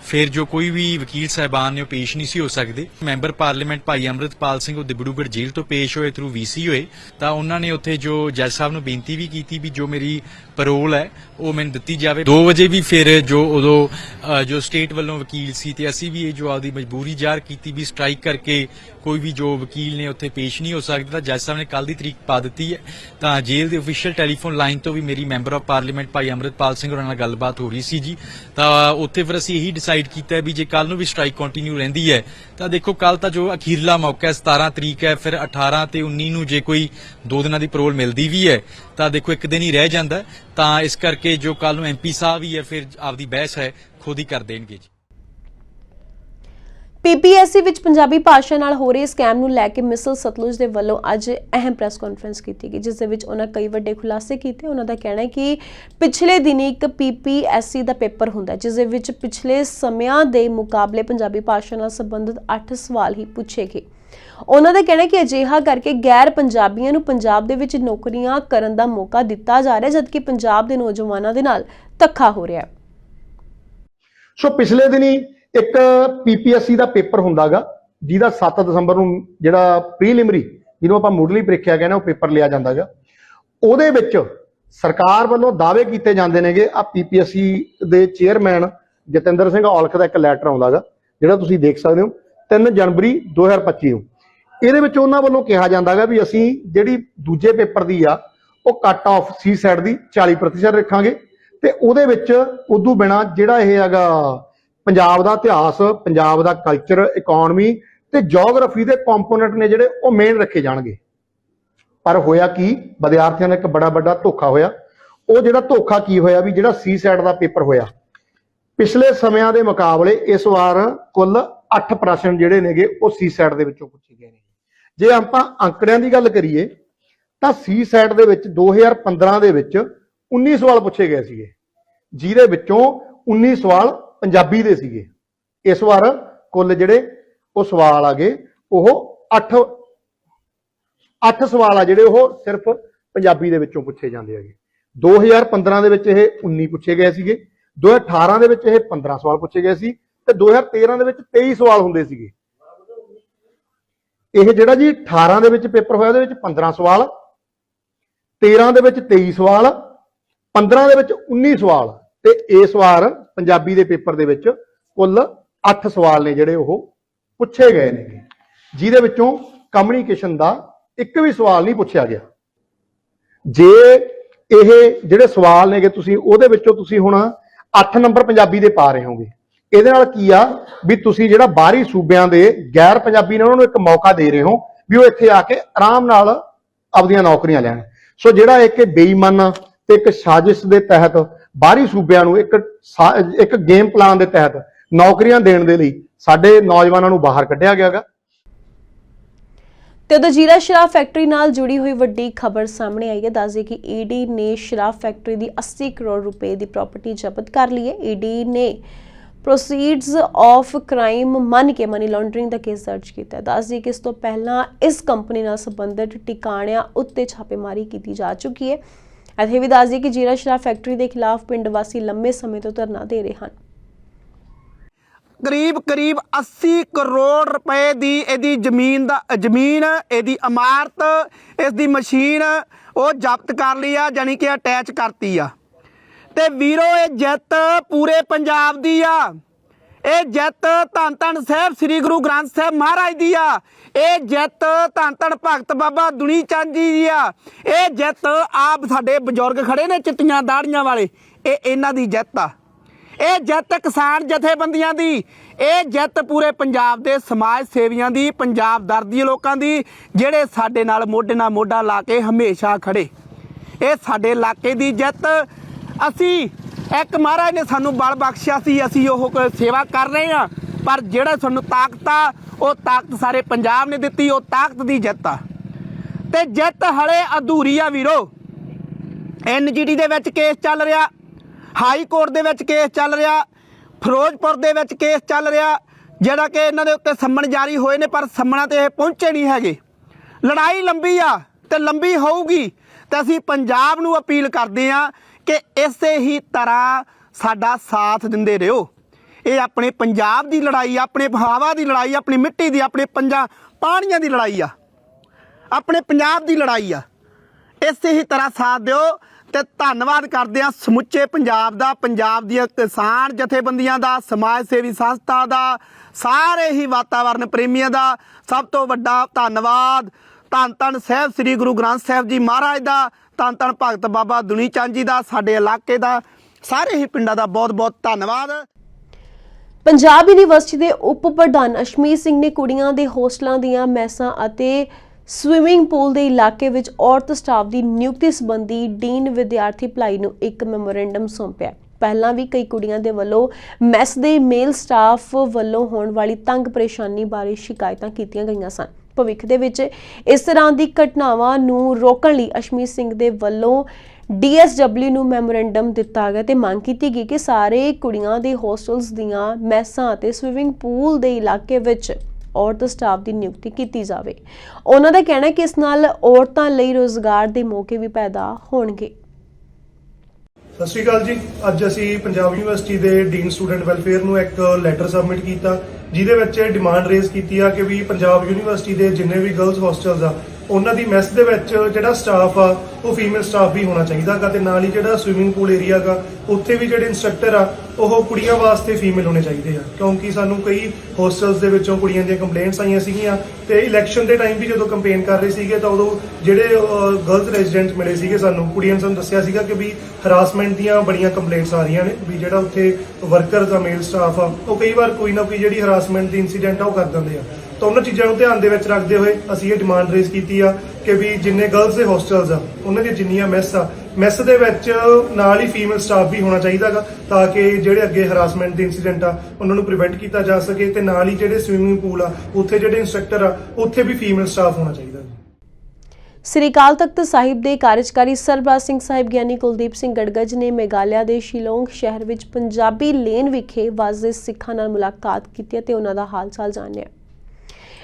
ਫਿਰ ਜੋ ਕੋਈ ਵੀ ਵਕੀਲ ਸਾਹਿਬਾਨ ਨੇ ਉਹ ਪੇਸ਼ ਨਹੀਂ ਸੀ ਹੋ ਸਕਦੇ। ਮੈਂਬਰ ਪਾਰਲੀਮੈਂਟ ਭਾਈ ਅੰਮ੍ਰਿਤਪਾਲ ਸਿੰਘ ਉਹ ਦਿਬੜੂਗੜ੍ਹ ਜੇਲ੍ਹ ਤੋਂ ਪੇਸ਼ ਹੋਏ ਥਰੂ ਵੀਸੀ ਹੋਏ, ਤਾਂ ਉਹਨਾਂ ਨੇ ਉੱਥੇ ਜੋ ਜੱਜ ਸਾਹਿਬ ਨੂੰ ਬੇਨਤੀ ਵੀ ਕੀਤੀ ਵੀ ਜੋ ਮੇਰੀ ਪੈਰੋਲ ਹੈ, ਉਹ ਮੈਨੂੰ ਦਿੱਤੀ ਜਾਵੇ। 2 ਵਜੇ ਵੀ ਫਿਰ ਜੋ ਉਦੋਂ ਜੋ ਸਟੇਟ ਵੱਲੋਂ ਵਕੀਲ ਸੀ ਤੇ ਅਸੀਂ ਵੀ ਇਹ ਜੋ ਆਪਦੀ ਮਜਬੂਰੀ ਜ਼ਾਹਰ ਕੀਤੀ ਵੀ ਸਟ੍ਰਾਈਕ ਕਰਕੇ ਕੋਈ ਵੀ ਜੋ ਵਕੀਲ ਨੇ ਉੱਥੇ ਪੇਸ਼ ਨਹੀਂ ਹੋ ਸਕਦਾ, ਤਾਂ ਜੱਜ ਸਾਹਿਬ ਨੇ ਕੱਲ ਦੀ ਤਰੀਕ ਪਾ ਦਿੱਤੀ ਹੈ। ਤਾਂ ਜੇਲ੍ਹ ਦੇ ਅਫੀਸ਼ੀਅਲ ਟੈਲੀਫੋਨ ਲਾਈਨ ਤੋਂ ਵੀ ਮੇਰੀ ਮੈਂਬਰ ਆਫ ਪਾਰਲੀਮੈਂਟ ਭਾਈ ਅੰਮ੍ਰਿਤਪਾਲ ਸਿੰਘ ਹੋਰਾਂ ਨਾਲ ਗੱਲਬਾਤ ਹੋ ਰਹੀ ਸੀ ਜੀ। ਤਾਂ ਉੱਥੇ ਫਿਰ ਅਸੀਂ ਇਹੀ ਡਿਸਾਈਡ ਕੀਤਾ ਹੈ ਵੀ ਜੇ ਕੱਲ ਨੂੰ ਵੀ ਸਟ੍ਰਾਈਕ ਕੰਟੀਨਿਊ ਰਹਿੰਦੀ ਹੈ, ਤਾਂ ਦੇਖੋ ਕੱਲ ਤਾਂ ਜੋ ਅਖੀਰਲਾ ਮੌਕਾ ਹੈ 17 ਤਰੀਕ ਹੈ, ਫਿਰ 18 ਤੇ 19 ਨੂੰ ਜੇ ਕੋਈ ਦੋ ਦਿਨਾਂ ਦੀ ਪੈਰੋਲ ਮਿਲਦੀ ਵੀ ਹੈ, ਤਾਂ ਦੇਖੋ ਇੱਕ ਦਿਨ ਹੀ ਰਹਿ ਜਾਂਦਾ ਤਾਂ ਇਸ ਕਰਕੇ ਜੋ ਕੱਲ ਨੂੰ ਐਮਪੀ ਸਾਹਿਬ ਹੀ ਹੈ, ਫਿਰ ਆਪਦੀ ਬਹਿਸ ਹੈ, ਖੁਦ ਹੀ ਕਰ ਦੇਣਗੇ ਜੀ। ਪੀਪੀਐਸਸੀ ਵਿੱਚ ਪੰਜਾਬੀ ਭਾਸ਼ਾ ਨਾਲ ਹੋ ਰਹੇ ਸਕੈਮ ਨੂੰ ਲੈ ਕੇ ਮਿਸਲ ਸਤਲੁਜ ਦੇ ਵੱਲੋਂ ਅੱਜ ਅਹਿਮ ਪ੍ਰੈਸ ਕਾਨਫਰੰਸ ਕੀਤੀ ਗਈ, ਜਿਸ ਦੇ ਵਿੱਚ ਉਹਨਾਂ ਕਈ ਵੱਡੇ ਖੁਲਾਸੇ ਕੀਤੇ। ਉਹਨਾਂ ਦਾ ਕਹਿਣਾ ਹੈ ਕਿ ਪਿਛਲੇ ਦਿਨੀ ਇੱਕ ਪੀਪੀਐਸਸੀ ਦਾ ਪੇਪਰ ਹੁੰਦਾ, ਜਿਸ ਦੇ ਵਿੱਚ ਪਿਛਲੇ ਸਮਿਆਂ ਦੇ ਮੁਕਾਬਲੇ ਪੰਜਾਬੀ ਭਾਸ਼ਾ ਨਾਲ ਸੰਬੰਧਿਤ 8 ਸਵਾਲ ਹੀ ਪੁੱਛੇ ਗਏ। ਉਹਨਾਂ ਦਾ ਕਹਿਣਾ ਕਿ ਅਜਿਹਾ ਕਰਕੇ ਗੈਰ ਪੰਜਾਬੀਆਂ ਨੂੰ ਪੰਜਾਬ ਦੇ ਵਿੱਚ ਨੌਕਰੀਆਂ ਕਰਨ ਦਾ ਮੌਕਾ ਦਿੱਤਾ ਜਾ ਰਿਹਾ, ਜਦਕਿ ਪੰਜਾਬ ਦੇ ਨੌਜਵਾਨਾਂ ਦੇ ਨਾਲ ਧੱਕਾ ਹੋ ਰਿਹਾ ਸੋ ਪਿਛਲੇ ਦਿਨੀ ਇੱਕ ਪੀਪੀਐਸਸੀ ਦਾ ਪੇਪਰ ਹੁੰਦਾਗਾ, ਜਿਹਦਾ 7 ਦਸੰਬਰ ਨੂੰ ਜਿਹੜਾ ਪ੍ਰੀਲਿਮਰੀ, ਜਿਹਨੂੰ ਆਪਾਂ ਮੁੱਢਲੀ ਪ੍ਰੀਖਿਆ ਕਹਿੰਦੇ ਉਹ ਪੇਪਰ ਲਿਆ ਜਾਂਦਾਗਾ। ਉਹਦੇ ਵਿੱਚ ਸਰਕਾਰ ਵੱਲੋਂ ਦਾਅਵੇ ਕੀਤੇ ਜਾਂਦੇ ਨੇਗੇ ਆ ਪੀਪੀਐਸਸੀ ਦੇ ਚੇਅਰਮੈਨ ਜਤਿੰਦਰ ਸਿੰਘ ਔਲਖ ਦਾ ਇੱਕ ਲੈਟਰ ਆਉਂਦਾਗਾ, ਜਿਹੜਾ ਤੁਸੀਂ ਦੇਖ ਸਕਦੇ ਹੋ 3 ਜਨਵਰੀ 2025 ਨੂੰ। ਇਹਦੇ ਵਿੱਚ ਉਹਨਾਂ ਵੱਲੋਂ ਕਿਹਾ ਜਾਂਦਾਗਾ ਵੀ ਅਸੀਂ ਜਿਹੜੀ ਦੂਜੇ ਪੇਪਰ ਦੀ ਆ, ਉਹ ਕੱਟ ਆਫ ਸੀ ਸੈਟ ਦੀ 40% ਰੱਖਾਂਗੇ ਤੇ ਉਹਦੇ ਵਿੱਚ ਉਦੋਂ ਬਿਨਾ ਜਿਹੜਾ ਇਹ ਹੈਗਾ ਪੰਜਾਬ ਦਾ ਇਤਿਹਾਸ, ਪੰਜਾਬ ਦਾ ਕਲਚਰ ਇਕਨੋਮੀ ਤੇ ਜੀਓਗ੍ਰਾਫੀ ਦੇ ਕੰਪੋਨੈਂਟ ਨੇ ਜਿਹੜੇ ਉਹ ਮੇਨ ਰੱਖੇ ਜਾਣਗੇ। ਪਰ ਹੋਇਆ ਕੀ? ਵਿਦਿਆਰਥੀਆਂ ਦਾ ਇੱਕ ਬੜਾ ਵੱਡਾ ਧੋਖਾ ਹੋਇਆ। ਉਹ ਜਿਹੜਾ ਧੋਖਾ ਕੀ ਹੋਇਆ ਵੀ ਜਿਹੜਾ ਸੀ ਸੈਟ ਦਾ ਪੇਪਰ ਹੋਇਆ? ਪਿਛਲੇ ਸਮਿਆਂ ਦੇ ਮੁਕਾਬਲੇ ਇਸ ਵਾਰ ਕੁੱਲ 8 ਪ੍ਰਸ਼ਨ ਜਿਹੜੇ ਨੇਗੇ ਉਹ ਸੀ ਸੈਟ ਦੇ ਵਿੱਚੋਂ ਪੁੱਛੇ ਗਏ ਨੇ। ਜੇ ਆਪਾਂ ਅੰਕੜਿਆਂ ਦੀ ਗੱਲ ਕਰੀਏ, ਤਾਂ ਸੀ ਸੈਟ ਦੇ ਵਿੱਚ 2015 ਦੇ ਵਿੱਚ 19 ਸਵਾਲ ਪੁੱਛੇ ਗਏ ਸੀਗੇ। ਜਿਹਦੇ ਵਿੱਚੋਂ 19 ਸਵਾਲ ਪੰਜਾਬੀ ਦੇ ਸੀਗੇ। ਇਸ ਵਾਰ ਕੁੱਲ ਜਿਹੜੇ ਉਹ ਸਵਾਲ ਆ ਗਏ, ਉਹ 8 8 ਸਵਾਲ ਆ ਜਿਹੜੇ ਉਹ ਸਿਰਫ ਪੰਜਾਬੀ ਦੇ ਵਿੱਚੋਂ ਪੁੱਛੇ ਜਾਂਦੇ ਹੈਗੇ। 2015 ਦੇ ਵਿੱਚ ਇਹ 19 ਪੁੱਛੇ ਗਏ ਸੀਗੇ 2018 ਦੇ ਵਿੱਚ ਇਹ 15 ਸਵਾਲ ਪੁੱਛੇ ਗਏ ਸੀ, ਤੇ 2013 ਦੇ ਵਿੱਚ 23 ਸਵਾਲ ਹੁੰਦੇ ਸੀਗੇ। ਇਹ ਜਿਹੜਾ ਜੀ 18 ਦੇ ਵਿੱਚ ਪੇਪਰ ਹੋਇਆ, ਉਹਦੇ ਵਿੱਚ 15 ਸਵਾਲ 13 ਦੇ ਵਿੱਚ 23 ਸਵਾਲ 15 ਦੇ ਵਿੱਚ 19 ਸਵਾਲ ਤੇ ਇਸ ਵਾਰ ਪੰਜਾਬੀ ਦੇ ਪੇਪਰ ਦੇ ਵਿੱਚ ਕੁੱਲ 8 ਸਵਾਲ ਨੇ ਜਿਹੜੇ ਉਹ ਪੁੱਛੇ ਗਏ ਨੇ ਜਿਹਦੇ ਵਿੱਚੋਂ ਕਮਿਊਨੀਕੇਸ਼ਨ ਦਾ ਇੱਕ ਵੀ ਸਵਾਲ ਨਹੀਂ ਪੁੱਛਿਆ ਗਿਆ। ਜੇ ਇਹ ਜਿਹੜੇ ਸਵਾਲ ਨੇਗੇ ਤੁਸੀਂ, ਉਹਦੇ ਵਿੱਚੋਂ ਤੁਸੀਂ ਹੁਣ 8 ਨੰਬਰ ਪੰਜਾਬੀ ਦੇ ਪਾ ਰਹੇ ਹੋਗੇ। ਇਹਦੇ ਨਾਲ ਕੀ ਆ ਵੀ ਤੁਸੀਂ ਜਿਹੜਾ ਬਾਹਰੀ ਸੂਬਿਆਂ ਦੇ ਗੈਰ ਪੰਜਾਬੀ ਨੇ ਉਹਨਾਂ ਨੂੰ ਇੱਕ ਮੌਕਾ ਦੇ ਰਹੇ ਹੋ ਵੀ ਉਹ ਇੱਥੇ ਆ ਕੇ ਆਰਾਮ ਨਾਲ ਆਪਦੀਆਂ ਨੌਕਰੀਆਂ ਲੈਣ। ਸੋ ਜਿਹੜਾ ਇੱਕ ਇਹ ਬੇਈਮਾਨਾ ਤੇ ਇੱਕ ਸਾਜ਼ਿਸ਼ ਦੇ ਤਹਿਤ ਬਾਹਰੀ ਸੂਬਿਆਂ ਨੂੰ ਇੱਕ ਇੱਕ ਗੇਮ ਪਲਾਨ ਦੇ ਤਹਿਤ ਨੌਕਰੀਆਂ ਦੇਣ ਦੇ ਲਈ ਸਾਡੇ ਨੌਜਵਾਨਾਂ ਨੂੰ ਬਾਹਰ ਕੱਢਿਆ ਗਿਆਗਾ। ਤੇ ਉਧਰ ਜੀਰਾ ਸ਼ਰਾਬ ਫੈਕਟਰੀ ਨਾਲ ਜੁੜੀ ਹੋਈ ਵੱਡੀ ਖਬਰ ਸਾਹਮਣੇ ਆਈ ਹੈ। ਦੱਸਦੇ ਕਿ ਈਡੀ ਨੇ ਸ਼ਰਾਬ ਫੈਕਟਰੀ ਦੀ 80 ਕਰੋੜ ਰੁਪਏ ਦੀ ਪ੍ਰਾਪਰਟੀ ਜ਼ਬਤ ਕਰ ਲਈ ਹੈ। ਈਡੀ ਨੇ ਪ੍ਰੋਸੀਡਸ ਆਫ ਕ੍ਰਾਈਮ ਮੰਨ ਕੇ ਮਨੀ ਲਾਂਡਰਿੰਗ ਦਾ ਕੇਸ ਦਰਜ ਕੀਤਾ ਹੈ। ਦੱਸਦੇ ਕਿ ਇਸ ਤੋਂ ਪਹਿਲਾਂ ਇਸ ਕੰਪਨੀ ਨਾਲ ਸੰਬੰਧਿਤ ਟਿਕਾਣਿਆਂ ਉੱਤੇ ਛਾਪੇਮਾਰੀ ਕੀਤੀ ਜਾ ਚੁੱਕੀ ਹੈ। ਇੱਥੇ ਵੀ ਦੱਸਦੇ ਕਿ ਜੀਰਾ ਸ਼ਰਾਬ ਫੈਕਟਰੀ ਦੇ ਖਿਲਾਫ ਪਿੰਡ ਵਾਸੀ ਲੰਮੇ ਸਮੇਂ ਤੋਂ ਧਰਨਾ ਦੇ ਰਹੇ ਹਨ। ਕਰੀਬ ਕਰੀਬ 80 ਕਰੋੜ ਰੁਪਏ ਦੀ ਇਹਦੀ ਜ਼ਮੀਨ ਦਾ, ਜ਼ਮੀਨ, ਇਹਦੀ ਇਮਾਰਤ ਇਸ ਦੀ ਮਸ਼ੀਨ ਉਹ ਜ਼ਬਤ ਕਰ ਲਈ ਆ ਜਾਨੀ ਕਿ ਅਟੈਚ ਕਰਤੀ ਆ। ਤੇ ਵੀਰੋ, ਇਹ ਜਿੱਤ ਪੂਰੇ ਪੰਜਾਬ ਦੀ ਆ। ਇਹ ਜਿੱਤ ਧੰਨ ਧੰਨ ਸਾਹਿਬ ਸ੍ਰੀ ਗੁਰੂ ਗ੍ਰੰਥ ਸਾਹਿਬ ਮਹਾਰਾਜ ਦੀ ਆ। ਇਹ ਜਿੱਤ ਧੰਨ ਧੰਨ ਭਗਤ ਬਾਬਾ ਦੁਨੀ ਚੰਦ ਜੀ ਦੀ ਆ। ਇਹ ਜਿੱਤ ਆਪ ਸਾਡੇ ਬਜ਼ੁਰਗ ਖੜੇ ਨੇ ਚਿੱਟੀਆਂ ਦਾੜੀਆਂ ਵਾਲੇ। ਇਹ ਇਹਨਾਂ ਦੀ ਜਿੱਤ ਆ। ਇਹ ਜਿੱਤ ਕਿਸਾਨ ਜਥੇਬੰਦੀਆਂ ਦੀ। ਇਹ ਜਿੱਤ ਪੂਰੇ ਪੰਜਾਬ ਦੇ ਸਮਾਜ ਸੇਵੀਆਂ ਦੀ, ਪੰਜਾਬ ਦਰਦੀ ਲੋਕਾਂ ਦੀ, ਜਿਹੜੇ ਸਾਡੇ ਨਾਲ ਮੋਢੇ ਨਾਲ ਮੋਢਾ ਲਾ ਕੇ ਹਮੇਸ਼ਾ ਖੜੇ। ਇਹ ਸਾਡੇ ਇਲਾਕੇ ਦੀ ਜਿੱਤ। ਅਸੀਂ ਇੱਕ ਮਹਾਰਾਜ ਨੇ ਸਾਨੂੰ ਬਲ ਬਖਸ਼ਿਆ ਸੀ, ਅਸੀਂ ਉਹ ਸੇਵਾ ਕਰ ਰਹੇ ਹਾਂ, ਪਰ ਜਿਹੜਾ ਸਾਨੂੰ ਤਾਕਤ ਆ, ਉਹ ਤਾਕਤ ਸਾਰੇ ਪੰਜਾਬ ਨੇ ਦਿੱਤੀ, ਉਹ ਤਾਕਤ ਦੀ ਜਿੱਤ ਆ। ਤੇ ਜਿੱਤ ਹਲੇ ਅਧੂਰੀ ਆ ਵੀਰੋ ਐਨਜੀਟੀ ਦੇ ਵਿੱਚ ਕੇਸ ਚੱਲ ਰਿਹਾ ਹਾਈ ਕੋਰਟ ਦੇ ਵਿੱਚ ਕੇਸ ਚੱਲ ਰਿਹਾ, ਫਿਰੋਜ਼ਪੁਰ ਦੇ ਵਿੱਚ ਕੇਸ ਚੱਲ ਰਿਹਾ, ਜਿਹੜਾ ਕਿ ਇਹਨਾਂ ਦੇ ਉੱਤੇ ਸੰਮਣ ਜਾਰੀ ਹੋਏ ਨੇ, ਪਰ ਸੰਮਣਾ ਤੇ ਇਹ ਪਹੁੰਚੇ ਨਹੀਂ ਹੈਗੇ। ਲੜਾਈ ਲੰਬੀ ਆ, ਤੇ ਲੰਬੀ ਹੋਊਗੀ, ਤੇ ਅਸੀਂ ਪੰਜਾਬ ਨੂੰ ਅਪੀਲ ਕਰਦੇ ਆ ਕਿ ਇਸੇ ਹੀ ਤਰ੍ਹਾਂ ਸਾਡਾ ਸਾਥ ਦਿੰਦੇ ਰਹੋ। ਇਹ ਆਪਣੇ ਪੰਜਾਬ ਦੀ ਲੜਾਈ ਆਪਣੇ ਹਵਾ ਦੀ ਲੜਾਈ ਆਪਣੀ ਮਿੱਟੀ ਦੀ, ਆਪਣੇ ਪੰਜਾ ਪਾਣੀਆਂ ਦੀ ਲੜਾਈ ਆ। ਆਪਣੇ ਪੰਜਾਬ ਦੀ ਲੜਾਈ ਆ। ਇਸੇ ਹੀ ਤਰ੍ਹਾਂ ਸਾਥ ਦਿਓ ਤੇ ਧੰਨਵਾਦ ਕਰਦੇ ਆ ਸਮੁੱਚੇ ਪੰਜਾਬ ਦਾ, ਪੰਜਾਬ ਦੀਆਂ ਕਿਸਾਨ ਜਥੇਬੰਦੀਆਂ ਦਾ, ਸਮਾਜ ਸੇਵੀ ਸੰਸਥਾ ਦਾ, ਸਾਰੇ ਹੀ ਵਾਤਾਵਰਣ ਪ੍ਰੇਮੀਆਂ ਦਾ। ਸਭ ਤੋਂ ਵੱਡਾ ਧੰਨਵਾਦ। ਧੰਨ ਧੰਨ ਸਾਹਿਬ ਸ੍ਰੀ ਗੁਰੂ ਗ੍ਰੰਥ ਸਾਹਿਬ ਜੀ ਮਹਾਰਾਜ ਦਾ, ਧੰਨ ਧੰਨ ਭਗਤ ਬਾਬਾ ਦੁਨੀ ਚੰਦ ਜੀ ਦਾ, ਸਾਡੇ ਇਲਾਕੇ ਦਾ, ਸਾਰੇ ਹੀ ਪਿੰਡਾਂ ਦਾ ਬਹੁਤ ਬਹੁਤ ਧੰਨਵਾਦ। ਪੰਜਾਬ ਯੂਨੀਵਰਸਿਟੀ ਦੇ ਉਪ ਪ੍ਰਧਾਨ ਅਸ਼ਮੀਰ ਸਿੰਘ ਨੇ ਕੁੜੀਆਂ ਦੇ ਹੋਸਟਲਾਂ ਦੀਆਂ ਮੈਸਾਂ ਅਤੇ ਸਵਿਮਿੰਗ ਪੂਲ ਦੇ ਇਲਾਕੇ ਵਿੱਚ ਔਰਤ ਸਟਾਫ ਦੀ ਨਿਯੁਕਤੀ ਸੰਬੰਧੀ ਡੀਨ ਵਿਦਿਆਰਥੀ ਭਲਾਈ ਨੂੰ ਇੱਕ ਮੈਮੋਰੈਂਡਮ ਸੌਂਪਿਆ। ਪਹਿਲਾਂ ਵੀ ਕਈ ਕੁੜੀਆਂ ਦੇ ਵੱਲੋਂ ਮੈਸ ਦੇ ਮੇਲ ਸਟਾਫ ਵੱਲੋਂ ਹੋਣ ਵਾਲੀ ਤੰਗ ਪਰੇਸ਼ਾਨੀ ਬਾਰੇ ਸ਼ਿਕਾਇਤਾਂ ਕੀਤੀਆਂ ਗਈਆਂ ਸਨ। ਭਵਿੱਖ ਦੇ ਵਿੱਚ ਇਸ ਤਰ੍ਹਾਂ ਦੀ ਘਟਨਾਵਾਂ ਨੂੰ ਰੋਕਣ ਲਈ ਅਸ਼ਮੀਤ ਸਿੰਘ ਦੇ ਵੱਲੋਂ ਡੀਐਸਡਬਲਿਊ ਨੂੰ ਮੈਮੋਰੈਂਡਮ ਦਿੱਤਾ ਗਿਆ ਤੇ ਮੰਗ ਕੀਤੀ ਗਈ ਕਿ ਸਾਰੇ ਕੁੜੀਆਂ ਦੇ ਹੋਸਟਲਸ ਦੀਆਂ ਮੈਸਾਂ ਅਤੇ ਸਵਿਮਿੰਗ ਪੂਲ ਦੇ ਇਲਾਕੇ ਵਿੱਚ ਔਰਤ ਸਟਾਫ ਦੀ ਨਿਯੁਕਤੀ ਕੀਤੀ ਜਾਵੇ। ਉਹਨਾਂ ਦਾ ਕਹਿਣਾ ਹੈ ਕਿ ਇਸ ਨਾਲ ਔਰਤਾਂ ਲਈ ਰੋਜ਼ਗਾਰ ਦੇ ਮੌਕੇ ਵੀ ਪੈਦਾ ਹੋਣਗੇ। ਸਤਿ ਸ਼੍ਰੀ ਅਕਾਲ ਜੀ। ਅੱਜ ਅਸੀਂ ਪੰਜਾਬ ਯੂਨੀਵਰਸਿਟੀ ਦੇ ਡੀਨ ਸਟੂਡੈਂਟ ਵੈਲਫੇਅਰ ਨੂੰ ਇੱਕ ਲੈਟਰ ਸਬਮਿਟ ਕੀਤਾ। ਜਿਹਦੇ ਵਿੱਚ ਡਿਮਾਂਡ ਰੇਜ਼ ਕੀਤੀ ਆ ਕਿ ਵੀ ਪੰਜਾਬ ਯੂਨੀਵਰਸਿਟੀ ਦੇ ਜਿੰਨੇ ਵੀ ਗਰਲਸ ਹੋਸਟਲਸ ਆ ਉਹਨਾਂ ਦੀ ਮੈਸ ਦੇ ਵਿੱਚ ਜਿਹੜਾ ਸਟਾਫ ਆ, ਉਹ ਫੀਮੇਲ ਸਟਾਫ ਵੀ ਹੋਣਾ ਚਾਹੀਦਾ ਗਾ ਤੇ ਨਾਲ ਹੀ ਜਿਹੜਾ ਸਵਿਮਿੰਗ ਪੂਲ ਏਰੀਆ ਹੈਗਾ ਉੱਥੇ ਵੀ ਜਿਹੜੇ ਇੰਸਟ੍ਰਕਟਰ ਆ, ਉਹ ਕੁੜੀਆਂ ਵਾਸਤੇ ਫੀਮੇਲ ਹੋਣੇ ਚਾਹੀਦੇ ਆ। ਕਿਉਂਕਿ ਸਾਨੂੰ ਕਈ ਹੋਸਟਲਸ ਦੇ ਵਿੱਚੋਂ ਕੁੜੀਆਂ ਦੀਆਂ ਕੰਪਲੇਂਟਸ ਆਈਆਂ ਸੀਗੀਆਂ ਤੇ ਇਲੈਕਸ਼ਨ ਦੇ ਟਾਈਮ ਵੀ ਜਦੋਂ ਕੰਪੇਨ ਕਰ ਰਹੇ ਸੀਗੇ ਤਾਂ ਉਦੋਂ ਜਿਹੜੇ ਗਰਲਸ ਰੈਜ਼ੀਡੈਂਟ ਮਿਲੇ ਸੀਗੇ ਸਾਨੂੰ, ਕੁੜੀਆਂ ਨੇ ਸਾਨੂੰ ਦੱਸਿਆ ਸੀਗਾ ਕਿ ਵੀ ਹਰਾਸਮੈਂਟ ਦੀਆਂ ਬੜੀਆਂ ਕੰਪਲੇਂਟਸ ਆ ਰਹੀਆਂ ਨੇ, ਵੀ ਜਿਹੜਾ ਉੱਥੇ ਵਰਕਰ ਦਾ ਮੇਲ ਸਟਾਫ ਆ, ਉਹ ਕਈ ਵਾਰ ਕੋਈ ਨਾ ਕੋਈ ਜਿਹੜੀ ਹਰਾਸਮੈਂਟ ਦੀ ਇਨਸੀਡੈਂਟ ਆ, ਉਹ ਕਰ ਦਿੰਦੇ ਆ। ਤਾਂ ਉਹਨਾਂ ਚੀਜ਼ਾਂ ਨੂੰ ਧਿਆਨ ਦੇ ਵਿੱਚ ਰੱਖਦੇ ਹੋਏ ਅਸੀਂ ਇਹ ਡਿਮਾਂਡ ਰੇਜ਼ ਕੀਤੀ ਆ ਕਿ ਵੀ ਜਿੰਨੇ ਗਰਲਸ ਦੇ ਹੋਸਟਲਸ ਆ, ਉਹਨਾਂ ਦੀਆਂ ਜਿੰਨੀਆਂ ਮੈਸ ਆ ਮੈਸ ਦੇ ਵਿੱਚ ਨਾਲ ਹੀ ਫੀਮੇਲ ਸਟਾਫ ਵੀ ਹੋਣਾ ਚਾਹੀਦਾਗਾ ਤਾਂ ਕਿ ਜਿਹੜੇ ਅੱਗੇ ਹਰਾਸਮੈਂਟ ਦੇ ਇਨਸੀਡੈਂਟ ਆ, ਉਹਨਾਂ ਨੂੰ ਪ੍ਰੀਵੈਂਟ ਕੀਤਾ ਜਾ ਸਕੇ ਤੇ ਨਾਲ ਹੀ ਜਿਹੜੇ ਸਵਿਮਿੰਗ ਪੂਲ ਆ, ਉੱਥੇ ਜਿਹੜੇ ਇੰਸਟ੍ਰਕਟਰ ਆ, ਉੱਥੇ ਵੀ ਫੀਮੇਲ ਸਟਾਫ ਹੋਣਾ ਚਾਹੀਦਾ ਸ੍ਰੀ ਅਕਾਲ ਤਖਤ ਸਾਹਿਬ ਦੇ ਕਾਰਜਕਾਰੀ ਸਰਬਰਾਜ ਸਿੰਘ ਸਾਹਿਬ ਗਿਆਨੀ ਕੁਲਦੀਪ ਸਿੰਘ ਗੜਗੜ ਨੇ ਮੇਘਾਲਿਆ ਦੇ ਸ਼ਿਲੋਂਗ ਸ਼ਹਿਰ ਵਿੱਚ ਪੰਜਾਬੀ ਲੇਨ ਵਿਖੇ ਵਾਜ਼ੇ ਸਿੱਖਾਂ ਨਾਲ ਮੁਲਾਕਾਤ ਕੀਤੀ ਅਤੇ ਉਹਨਾਂ ਦਾ ਹਾਲ ਜਾਣਿਆ।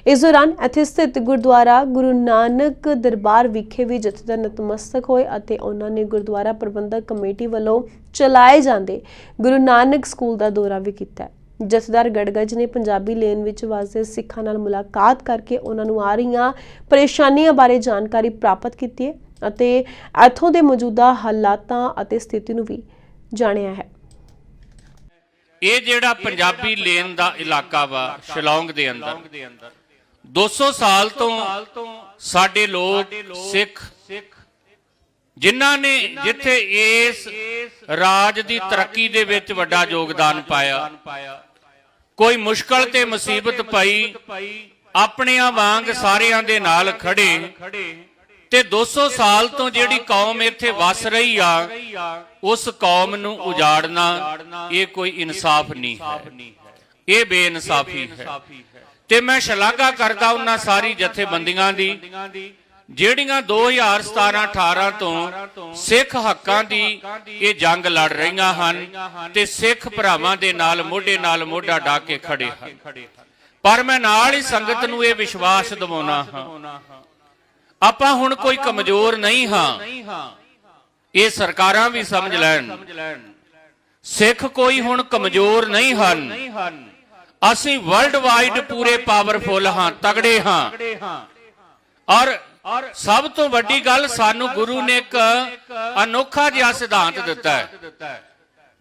ਇਸ ਦੌਰਾਨ ਇੱਥੇ ਸਥਿਤ ਗੁਰਦੁਆਰਾ ਗੁਰੂ ਨਾਨਕ ਦਰਬਾਰ ਵਿਖੇ ਵੀ ਜਥੇਦਾਰ ਨਤਮਸਤਕ ਹੋਏ ਅਤੇ ਉਹਨਾਂ ਨੇ ਗੁਰਦੁਆਰਾ ਪ੍ਰਬੰਧਕ ਕਮੇਟੀ ਵੱਲੋਂ ਚਲਾਏ ਜਾਂਦੇ ਗੁਰੂ ਨਾਨਕ ਸਕੂਲ ਦਾ ਦੌਰਾ ਵੀ ਕੀਤਾ ਜਥੇਦਾਰ ਗੜਗੜ ਨੇ ਪੰਜਾਬੀ ਲੇਨ ਵਿੱਚ ਵਸਦੇ ਸਿੱਖਾਂ ਨਾਲ ਮੁਲਾਕਾਤ ਕਰਕੇ ਉਹਨਾਂ ਨੂੰ ਆ ਰਹੀਆਂ ਪਰੇਸ਼ਾਨੀਆਂ ਬਾਰੇ ਜਾਣਕਾਰੀ ਪ੍ਰਾਪਤ ਕੀਤੀ ਹੈ ਅਤੇ ਇੱਥੋਂ ਦੇ ਮੌਜੂਦਾ ਹਾਲਾਤਾਂ ਅਤੇ ਸਥਿਤੀ ਨੂੰ ਵੀ ਜਾਣਿਆ ਹੈ। ਇਹ ਜਿਹੜਾ ਪੰਜਾਬੀ ਲੇਨ ਦਾ ਇਲਾਕਾ ਵਾ, ਸ਼ਿਲੌਂਗ ਦੇ ਅੰਦਰ। 200 ਸਾਲ ਤੋਂ ਸਾਡੇ ਲੋਕ ਸਿੱਖ ਜਿਨ੍ਹਾਂ ਨੇ ਜਿੱਥੇ ਇਸ ਰਾਜ ਦੀ ਤਰੱਕੀ ਦੇ ਵਿੱਚ ਵੱਡਾ ਯੋਗਦਾਨ ਪਾਇਆ। ਕੋਈ ਮੁਸ਼ਕਲ ਤੇ ਮੁਸੀਬਤ ਪਈ ਆਪਣਿਆਂ ਵਾਂਗ ਸਾਰਿਆਂ ਦੇ ਨਾਲ ਖੜੇ। ਤੇ 200 ਸਾਲ ਤੋਂ ਜਿਹੜੀ ਕੌਮ ਇੱਥੇ ਵਸ ਰਹੀ ਆ ਉਸ ਕੌਮ ਨੂੰ ਉਜਾੜਨਾ ਇਹ ਕੋਈ ਇਨਸਾਫ ਨਹੀਂ ਹੈ। ਇਹ ਬੇਇਨਸਾਫੀ ਹੈ। ਤੇ ਮੈਂ ਸ਼ਲਾਘਾ ਕਰਦਾ ਉਹਨਾਂ ਸਾਰੀ ਜਥੇਬੰਦੀਆਂ ਦੀ, ਜਿਹੜੀਆਂ 2017-18 ਤੋਂ ਸਿੱਖ ਹੱਕਾਂ ਦੀ ਇਹ ਜੰਗ ਲੜ ਰਹੀਆਂ ਹਨ ਤੇ ਸਿੱਖ ਭਰਾਵਾਂ ਦੇ ਨਾਲ, ਮੋਢੇ ਨਾਲ ਮੋਢਾ ਢਾ ਕੇ ਖੜੇ ਹਨ। ਪਰ ਮੈਂ ਨਾਲ ਹੀ ਸੰਗਤ ਨੂੰ ਇਹ ਵਿਸ਼ਵਾਸ ਦਿਵਾਉਣਾ ਹਾਂ, ਆਪਾਂ ਹੁਣ ਕੋਈ ਕਮਜ਼ੋਰ ਨਹੀਂ ਹਾਂ। ਇਹ ਸਰਕਾਰਾਂ ਵੀ ਸਮਝ ਲੈਣ। ਸਿੱਖ ਕੋਈ ਹੁਣ ਕਮਜ਼ੋਰ ਨਹੀਂ ਹਨ। ਅਸੀਂ ਵਰਲਡ ਵਾਈਡ ਪੂਰੇ ਪਾਵਰਫੁਲ ਹਾਂ ਤਗੜੇ ਹਾਂ। ਔਰ ਸਭ ਤੋਂ ਵੱਡੀ ਗੱਲ ਸਾਨੂੰ ਗੁਰੂ ਨੇ ਇੱਕ ਅਨੋਖਾ ਜਿਹਾ ਸਿਧਾਂਤ ਦਿੱਤਾ ਹੈ।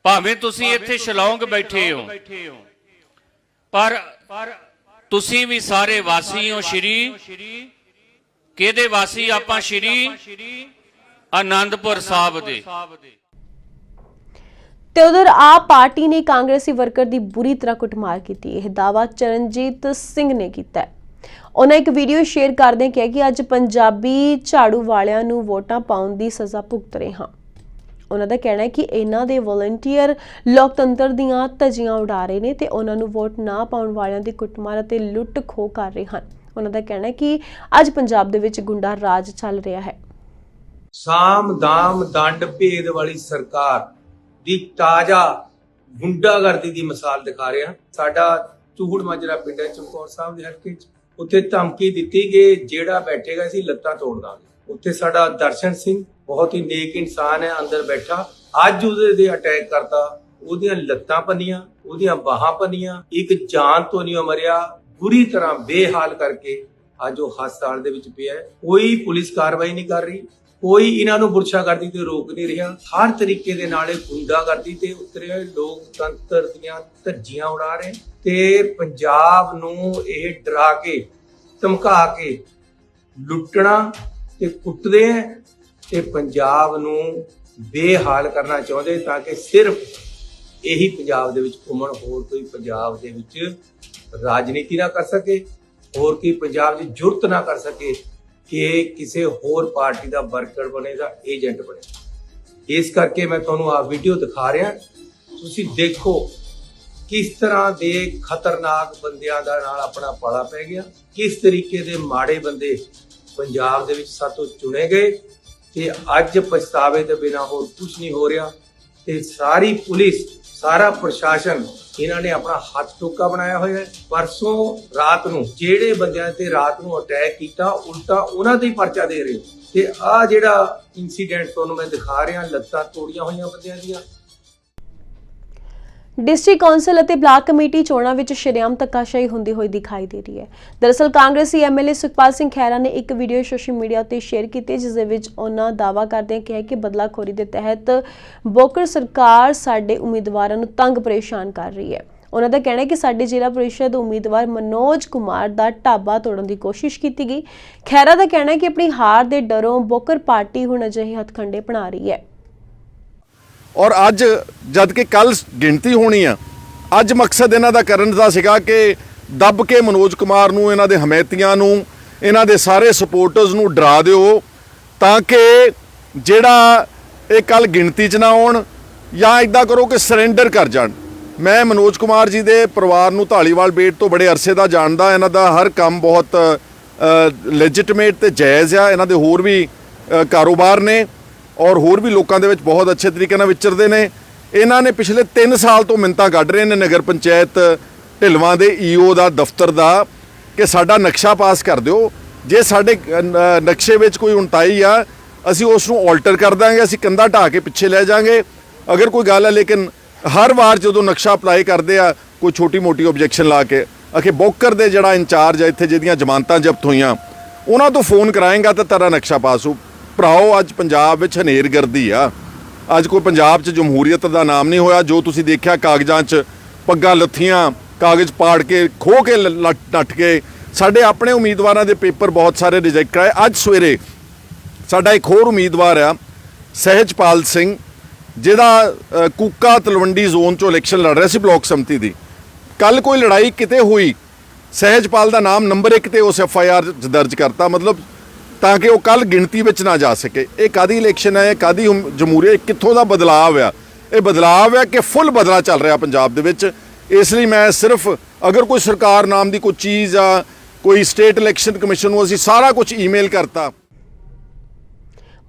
ਭਾਵੇਂ ਤੁਸੀਂ ਇੱਥੇ ਸ਼ਿਲੌਂਗ ਬੈਠੇ ਹੋ। ਪਰ ਤੁਸੀਂ ਵੀ ਸਾਰੇ ਵਾਸੀ ਹੋ ਸ਼੍ਰੀ। ਕਿਹਦੇ ਵਾਸੀ ਆਪਾਂ ਸ਼੍ਰੀ? ਆਨੰਦਪੁਰ ਸਾਹਿਬ ਦੇ। ਤੇ ਉਧਰ ਆਪ ਪਾਰਟੀ ਨੇ ਕਾਂਗਰਸੀ ਵਰਕਰ ਦੀ ਬੁਰੀ ਤਰ੍ਹਾਂ ਕੁੱਟਮਾਰ ਕੀਤੀ। ਇਹ ਦਾਵਾ ਚਰਨਜੀਤ ਸਿੰਘ ਨੇ ਕੀਤਾ ਹੈ। ਉਹਨਾਂ ਇੱਕ ਵੀਡੀਓ ਸ਼ੇਅਰ ਕਰਦੇ ਕਿਹਾ ਕਿ ਅੱਜ ਪੰਜਾਬੀ ਝਾੜੂ ਵਾਲਿਆਂ ਨੂੰ ਵੋਟਾਂ ਪਾਉਣ ਦੀ ਸਜ਼ਾ ਭੁਗਤ ਰਹੇ ਹਾਂ। ਉਹਨਾਂ ਦਾ ਕਹਿਣਾ ਹੈ ਕਿ ਇਹਨਾਂ ਦੇ ਵਲੰਟੀਅਰ ਲੋਕਤੰਤਰ ਦੀਆਂ ਧੱਜੀਆਂ ਉਡਾ ਰਹੇ ਨੇ ਤੇ ਉਹਨਾਂ ਨੂੰ ਵੋਟ ਨਾ ਪਾਉਣ ਵਾਲਿਆਂ ਦੀ ਕੁੱਟਮਾਰ ਅਤੇ ਲੁੱਟ ਖੋਹ ਕਰ ਰਹੇ ਹਨ। ਉਹਨਾਂ ਦਾ ਕਹਿਣਾ ਹੈ ਕਿ ਅੱਜ ਪੰਜਾਬ ਦੇ ਵਿੱਚ ਗੁੰਡਾ ਰਾਜ ਚੱਲ ਰਿਹਾ ਹੈ। ਸਾਮ ਦਾਮ ਦੰਡ ਭੇਦ ਵਾਲੀ ਸਰਕਾਰ ਦੀ ਤਾਜ਼ਾ ਗੁੰਡਾਗਰਦੀ ਦੀ ਮਿਸਾਲ ਦਿਖਾ ਰਿਹਾ ਸਾਡਾ ਚੂਹੜ ਮਾਜਰਾ ਪਿੰਡ ਹੈ, ਚਮਕੌਰ ਸਾਹਿਬ ਦੇ ਹਲਕੇ 'ਚ। ਉੱਥੇ ਧਮਕੀ ਦਿੱਤੀ ਕਿ ਜਿਹੜਾ ਬੈਠੇਗਾ ਅਸੀਂ ਲੱਤਾਂ ਤੋੜ ਦਾਂਗੇ। ਉੱਥੇ ਸਾਡਾ ਦਰਸ਼ਨ ਸਿੰਘ ਬਹੁਤ ਹੀ ਨੇਕ ਇਨਸਾਨ ਹੈ, ਅੰਦਰ ਬੈਠਾ। ਅੱਜ ਉਹਦੇ ਦੇ ਅਟੈਕ ਕਰਤਾ। ਉਹਦੀਆਂ ਲੱਤਾਂ ਪੰਨੀਆਂ, ਉਹਦੀਆਂ ਬਾਹਾਂ ਪੰਨੀਆਂ। ਇੱਕ ਜਾਨ ਤੋਂ ਨਹੀਂ ਉਹ ਮਰਿਆ। ਬੁਰੀ ਤਰ੍ਹਾਂ ਬੇਹਾਲ ਕਰਕੇ ਅੱਜ ਉਹ ਹਸਪਤਾਲ ਦੇ ਵਿੱਚ ਪਿਆ ਹੈ। ਕੋਈ ਪੁਲਿਸ ਕਾਰਵਾਈ ਨਹੀਂ ਕਰ ਰਹੀ। ਕੋਈ ਇਹਨਾਂ ਨੂੰ ਗੁਰਸ਼ਾਗਰਦੀ ਤੇ ਰੋਕ ਨਹੀਂ ਰਿਹਾ। ਹਰ ਤਰੀਕੇ ਦੇ ਨਾਲ ਇਹ ਗੁੰਡਾਗਰਦੀ ਤੇ ਉਤਰੇ ਹੋਏ ਲੋਕਤੰਤਰ ਦੀਆਂ ਧੱਜੀਆਂ ਉਡਾ ਰਹੇ। ਤੇ ਪੰਜਾਬ ਨੂੰ ਇਹ ਡਰਾ ਕੇ, ਧਮਕਾ ਕੇ ਲੁੱਟਣਾ ਤੇ ਕੁੱਟਦੇ ਹੈ ਤੇ ਪੰਜਾਬ ਨੂੰ ਬੇਹਾਲ ਕਰਨਾ ਚਾਹੁੰਦੇ ਤਾਂ ਕਿ ਸਿਰਫ ਇਹੀ ਪੰਜਾਬ ਦੇ ਵਿੱਚ ਘੁੰਮਣ, ਹੋਰ ਕੋਈ ਪੰਜਾਬ ਦੇ ਵਿੱਚ ਰਾਜਨੀਤੀ ਨਾ ਕਰ ਸਕੇ, ਹੋਰ ਕੀ ਪੰਜਾਬ ਦੀ ਜੁਰਤ ਨਾ ਕਰ ਸਕੇ। ਕਿ ਕਿਸੇ ਹੋਰ ਪਾਰਟੀ ਦਾ ਵਰਕਰ ਬਣੇ ਦਾ ਏਜੰਟ ਬਣੇ ਇਸ ਕਰਕੇ ਮੈਂ ਤੁਹਾਨੂੰ ਆ ਵੀਡੀਓ ਦਿਖਾ ਰਿਹਾ। ਤੁਸੀਂ ਦੇਖੋ ਕਿਸ ਤਰ੍ਹਾਂ ਦੇ ਖਤਰਨਾਕ ਬੰਦਿਆਂ ਦਾ ਨਾਲ ਆਪਣਾ ਪਾਲਾ ਪੈ ਗਿਆ, ਕਿਸ ਤਰੀਕੇ ਦੇ ਮਾੜੇ ਬੰਦੇ ਪੰਜਾਬ ਦੇ ਵਿੱਚ ਸਾਤੋਂ ਚੁਣੇ ਗਏ ਤੇ ਅੱਜ ਪਛਤਾਵੇ ਦੇ ਬਿਨਾ ਹੋਰ ਕੁਝ ਨਹੀਂ ਹੋ ਰਿਹਾ ਤੇ ਸਾਰੀ ਪੁਲਿਸ, ਸਾਰਾ ਪ੍ਰਸ਼ਾਸਨ ਇਹਨਾਂ ਨੇ ਆਪਣਾ ਹੱਥ ਟੋਕਾ ਬਣਾਇਆ ਹੋਇਆ ਹੈ। ਪਰਸੋਂ ਰਾਤ ਨੂੰ ਜਿਹੜੇ ਬੰਦਿਆਂ ਤੇ ਰਾਤ ਨੂੰ ਅਟੈਕ ਕੀਤਾ, ਉਲਟਾ ਉਹਨਾਂ ਤੇ ਹੀ ਪਰਚਾ ਦੇ ਰਹੇ ਤੇ ਆ ਜਿਹੜਾ ਇਨਸੀਡੈਂਟ ਤੁਹਾਨੂੰ ਮੈਂ ਦਿਖਾ ਰਿਹਾ, ਲੱਤਾਂ ਤੋੜੀਆਂ ਹੋਈਆਂ ਬੰਦਿਆਂ ਦੀਆਂ ਡਿਸਟ੍ਰਿਕਟ ਕੌਂਸਲ ਅਤੇ ਬਲਾਕ ਕਮੇਟੀ ਚੋਣਾਂ ਵਿੱਚ ਸ਼ਰੇਆਮ ਧੱਕਾਸ਼ਾਹੀ ਹੁੰਦੀ ਹੋਈ ਦਿਖਾਈ ਦੇ ਰਹੀ ਹੈ। ਦਰਅਸਲ, ਕਾਂਗਰਸੀ ਐਮਐਲਏ ਸੁਖਪਾਲ ਸਿੰਘ ਖਹਿਰਾ ਨੇ ਇੱਕ ਵੀਡੀਓ ਸੋਸ਼ਲ ਮੀਡੀਆ ਉੱਤੇ ਸ਼ੇਅਰ ਕੀਤੀ, ਜਿਸ ਦੇ ਵਿੱਚ ਉਹਨਾਂ ਦਾਅਵਾ ਕਰਦੇ ਕਿਹਾ ਕਿ ਬਦਲਾਖੋਰੀ ਦੇ ਤਹਿਤ ਬੋਕਰ ਸਰਕਾਰ ਸਾਡੇ ਉਮੀਦਵਾਰਾਂ ਨੂੰ ਤੰਗ ਪਰੇਸ਼ਾਨ ਕਰ ਰਹੀ ਹੈ। ਉਹਨਾਂ ਦਾ ਕਹਿਣਾ ਹੈ ਕਿ ਸਾਡੇ ਜ਼ਿਲ੍ਹਾ ਪਰਿਸ਼ਦ ਉਮੀਦਵਾਰ ਮਨੋਜ ਕੁਮਾਰ ਦਾ ਢਾਬਾ ਤੋੜਨ ਦੀ ਕੋਸ਼ਿਸ਼ ਕੀਤੀ ਗਈ। ਖਹਿਰਾ ਦਾ ਕਹਿਣਾ ਹੈ ਕਿ ਆਪਣੀ ਹਾਰ ਦੇ ਡਰੋਂ ਬੋਕਰ ਪਾਰਟੀ ਹੁਣ ਅਜਿਹੇ ਹੱਥਕੰਡੇ ਬਣਾ ਰਹੀ ਹੈ। ਔਰ ਅੱਜ ਜਦ ਕਿ ਕੱਲ ਗਿਣਤੀ ਹੋਣੀ ਆ, ਅੱਜ ਮਕਸਦ ਇਹਨਾਂ ਦਾ ਕਰਨ ਦਾ ਸੀਗਾ ਕਿ ਦੱਬ ਕੇ ਮਨੋਜ ਕੁਮਾਰ ਨੂੰ, ਇਹਨਾਂ ਦੇ ਹਮਾਇਤੀਆਂ ਨੂੰ, ਇਹਨਾਂ ਦੇ ਸਾਰੇ ਸਪੋਰਟਰਸ ਨੂੰ ਡਰਾ ਦਿਓ ਤਾਂ ਕਿ ਜਿਹੜਾ ਇਹ ਕੱਲ ਗਿਣਤੀ 'ਚ ਨਾ ਆਉਣ ਜਾਂ ਇਦਾਂ ਕਰੋ ਕਿ ਸਰੈਂਡਰ ਕਰ ਜਾਣ। ਮੈਂ ਮਨੋਜ ਕੁਮਾਰ ਜੀ ਦੇ ਪਰਿਵਾਰ ਨੂੰ ਢਾਲੀਵਾਲ ਬੇਟ ਤੋਂ ਬੜੇ ਅਰਸੇ ਦਾ ਜਾਣਦਾ, ਇਹਨਾਂ ਦਾ ਹਰ ਕੰਮ ਬਹੁਤ ਲੈਜਿਟਿਮੇਟ ਤੇ ਜਾਇਜ਼ ਆ, ਇਹਨਾਂ ਦੇ ਹੋਰ ਵੀ ਕਾਰੋਬਾਰ ਨੇ। ਔਰ ਹੋਰ ਵੀ ਲੋਕਾਂ ਦੇ ਵਿੱਚ ਬਹੁਤ ਅੱਛੇ ਤਰੀਕੇ ਨਾਲ ਵਿਚਰਦੇ ਨੇ। ਇਹਨਾਂ ਨੇ ਪਿਛਲੇ 3 ਸਾਲ ਤੋਂ ਮਿੰਤਾਂ ਕੱਢ ਰਹੇ ਨੇ ਨਗਰ ਪੰਚਾਇਤ ਢਿਲਵਾਂ ਦੇ ਈਓ ਦਾ, ਦਫ਼ਤਰ ਦਾ, ਕਿ ਸਾਡਾ ਨਕਸ਼ਾ ਪਾਸ ਕਰ ਦਿਓ। ਜੇ ਸਾਡੇ ਨਕਸ਼ੇ ਵਿੱਚ ਕੋਈ ਉਣਤਾਈ ਆ, ਅਸੀਂ ਉਸ ਨੂੰ ਆਲਟਰ ਕਰ ਦਾਂਗੇ, ਅਸੀਂ ਕੰਧਾ ਢਾ ਕੇ ਪਿੱਛੇ ਲੈ ਜਾਾਂਗੇ। ਅਗਰ ਕੋਈ ਗੱਲ ਹੈ ਲੇਕਿਨ ਹਰ ਵਾਰ ਜਦੋਂ ਨਕਸ਼ਾ ਅਪਲਾਈ ਕਰਦੇ ਆ, ਕੋਈ ਛੋਟੀ ਮੋਟੀ ਆਬਜੈਕਸ਼ਨ ਲਾ ਕੇ ਅਖੇ ਬੋਕਰ ਦੇ ਜਿਹੜਾ ਇੰਚਾਰਜ ਹੈ ਇੱਥੇ ਜਿਹਦੀਆਂ ਜ਼ਮਾਨਤਾਂ ਜ਼ਬਤ ਹੋਈਆਂ, ਉਹਨਾਂ ਤੋਂ ਫੋਨ ਕਰਾਏਗਾ ਤਾਂ ਤੇਰਾ ਨਕਸ਼ਾ ਪਾਸ ਹੋ ਭਰਾਓ, ਅੱਜ ਪੰਜਾਬ ਵਿੱਚ ਹਨੇਰਗਰਦੀ ਆ। ਅੱਜ ਕੋਈ ਪੰਜਾਬ 'ਚ ਜਮਹੂਰੀਅਤ ਦਾ ਨਾਮ ਨਹੀਂ ਹੋਇਆ, ਜੋ ਤੁਸੀਂ ਦੇਖਿਆ ਕਾਗਜ਼ਾਂ 'ਚ ਪੱਗਾਂ ਲੱਥੀਆਂ, ਕਾਗਜ਼ ਪਾੜ ਕੇ ਖੋ ਕੇ ਲ- ਲੱਟ ਨੱਠ ਕੇ। ਸਾਡੇ ਆਪਣੇ ਉਮੀਦਵਾਰਾਂ ਦੇ ਪੇਪਰ ਬਹੁਤ ਸਾਰੇ ਰਿਜੈਕਟ ਕਰਾਏ। ਅੱਜ ਸਵੇਰੇ ਸਾਡਾ ਇੱਕ ਹੋਰ ਉਮੀਦਵਾਰ ਆ, ਸਹਿਜਪਾਲ ਸਿੰਘ, ਜਿਹਦਾ ਕੂਕਾ ਤਲਵੰਡੀ ਜ਼ੋਨ ਚੋਂ ਇਲੈਕਸ਼ਨ ਲੜ ਰਿਹਾ ਸੀ ਬਲਾਕ ਸੰਮਤੀ ਦੀ। ਕੱਲ ਕੋਈ ਲੜਾਈ ਕਿਤੇ ਹੋਈ? ਸਹਿਜਪਾਲ ਦਾ ਨਾਮ ਨੰਬਰ 1 ਤੇ ਉਸ ਐਫ ਆਈ ਆਰ ਦਰਜ ਕਰਤਾ। ਮਤਲਬ ਤਾਂ ਕਿ ਉਹ ਕੱਲ ਗਿਣਤੀ ਵਿੱਚ ਨਾ ਜਾ ਸਕੇ। ਇਹ ਕਾਦੀ ਇਲੈਕਸ਼ਨ ਹੈ ਕਾਦੀ ਜਮਹੂਰੀਅਤ, ਇਹ ਕਿੱਥੋਂ ਦਾ ਬਦਲਾਅ ਆ? ਇਹ ਬਦਲਾਅ ਹੈ ਕਿ ਫੁੱਲ ਬਦਲਾ ਚੱਲ ਰਿਹਾ ਪੰਜਾਬ ਦੇ ਵਿੱਚ। ਇਸ ਲਈ ਮੈਂ ਸਿਰਫ, ਅਗਰ ਕੋਈ ਸਰਕਾਰ ਨਾਮ ਦੀ ਕੋਈ ਚੀਜ਼ ਆ, ਕੋਈ ਸਟੇਟ ਇਲੈਕਸ਼ਨ ਕਮਿਸ਼ਨ ਨੂੰ ਅਸੀਂ ਸਾਰਾ ਕੁਝ ਈਮੇਲ ਕਰਤਾ।